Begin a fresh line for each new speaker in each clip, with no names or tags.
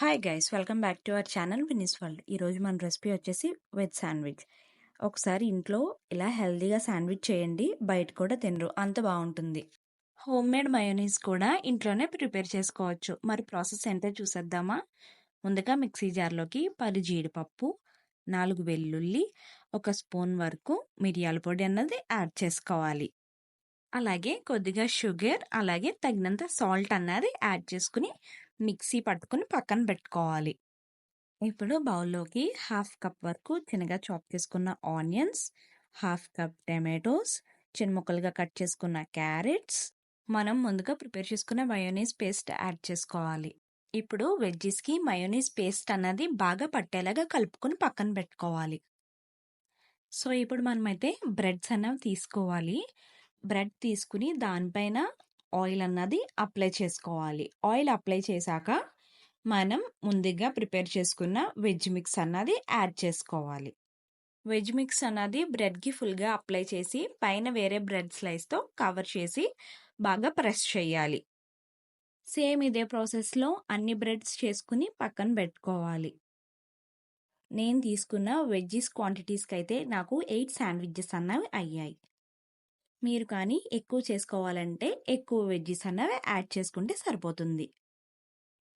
Hi guys welcome back to our channel వినిస్ world ఈరోజు మన recipe వచ్చేసి వెజ్ శాండ్విచ్ ఒకసారి ఇంట్లో ఇలా హెల్దీగా శాండ్విచ్ చేయండి బయట కూడా తినరు అంత బాగుంటుంది. హోమ్ మేడ్ మయోనీస్ కూడా ఇంట్లోనే ప్రిపేర్ చేసుకోవచ్చు. మరి ప్రాసెస్ ఏంటో చూసేద్దామా? ముందుగా మిక్సీ జార్లోకి పది జీడిపప్పు నాలుగు వెల్లుల్లి ఒక స్పూన్ వరకు మిరియాల పొడి అన్నది యాడ్ చేసుకోవాలి. అలాగే కొద్దిగా షుగర్ అలాగే తగినంత సాల్ట్ అన్నది యాడ్ చేసుకుని మిక్సీ పట్టుకుని పక్కన పెట్టుకోవాలి. ఇప్పుడు బౌల్లోకి హాఫ్ కప్ వరకు చిన్నగా చాప్ చేసుకున్న ఆనియన్స్ హాఫ్ కప్ టమాటోస్ చిన్న ముక్కలుగా కట్ చేసుకున్న క్యారెట్స్ మనం ముందుగా ప్రిపేర్ చేసుకున్న మయోనీస్ పేస్ట్ యాడ్ చేసుకోవాలి. ఇప్పుడు వెజ్జెస్కి మయోనీస్ పేస్ట్ అన్నది బాగా పట్టేలాగా కలుపుకొని పక్కన పెట్టుకోవాలి. సో ఇప్పుడు మనమైతే బ్రెడ్స్ అన్నవి తీసుకోవాలి. బ్రెడ్ తీసుకుని దానిపైన ఆయిల్ అన్నది అప్లై చేసుకోవాలి. ఆయిల్ అప్లై చేశాక మనం ముందుగా ప్రిపేర్ చేసుకున్న వెజ్ మిక్స్ అన్నది యాడ్ చేసుకోవాలి. వెజ్ మిక్స్ అన్నది బ్రెడ్కి ఫుల్గా అప్లై చేసి పైన వేరే బ్రెడ్ స్లైస్తో కవర్ చేసి బాగా ప్రెస్ చేయాలి. సేమ్ ఇదే ప్రాసెస్లో అన్ని బ్రెడ్స్ చేసుకుని పక్కన పెట్టుకోవాలి. నేను తీసుకున్న వెజ్జీస్ క్వాంటిటీస్కి అయితే నాకు ఎయిట్ శాండ్విచెస్ అన్నవి అయ్యాయి. మీరు కానీ ఎక్కువ చేసుకోవాలంటే ఎక్కువ వెజ్జెస్ అనేవి యాడ్ చేసుకుంటే సరిపోతుంది.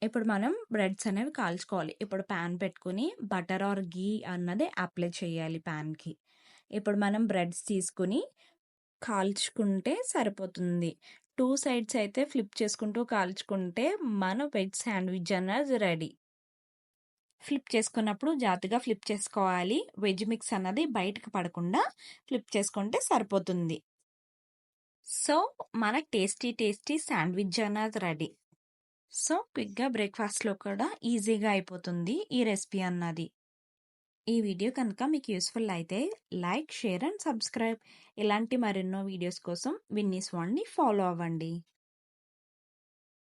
ఇప్పుడు మనం బ్రెడ్స్ అనేవి కాల్చుకోవాలి. ఇప్పుడు ప్యాన్ పెట్టుకుని బటర్ ఆర్ గీ అన్నది అప్లై చేయాలి ప్యాన్కి. ఇప్పుడు మనం బ్రెడ్స్ తీసుకుని కాల్చుకుంటే సరిపోతుంది. టూ సైడ్స్ అయితే ఫ్లిప్ చేసుకుంటూ కాల్చుకుంటే మన వెజ్ శాండ్విచ్ అన్నది రెడీ. ఫ్లిప్ చేసుకున్నప్పుడు జాగ్రత్తగా ఫ్లిప్ చేసుకోవాలి. వెజ్ మిక్స్ అన్నది బయటకు పడకుండా ఫ్లిప్ చేసుకుంటే సరిపోతుంది. సో మన టేస్టీ టేస్టీ శాండ్విచ్ అన్నది రెడీ. సో క్విక్గా బ్రేక్ఫాస్ట్లో కూడా ఈజీగా అయిపోతుంది ఈ రెసిపీ అన్నది. ఈ వీడియో కనుక మీకు యూస్ఫుల్ అయితే లైక్ షేర్ అండ్ సబ్స్క్రైబ్. ఇలాంటి మరెన్నో వీడియోస్ కోసం విన్నీస్ వాడిని ఫాలో అవ్వండి.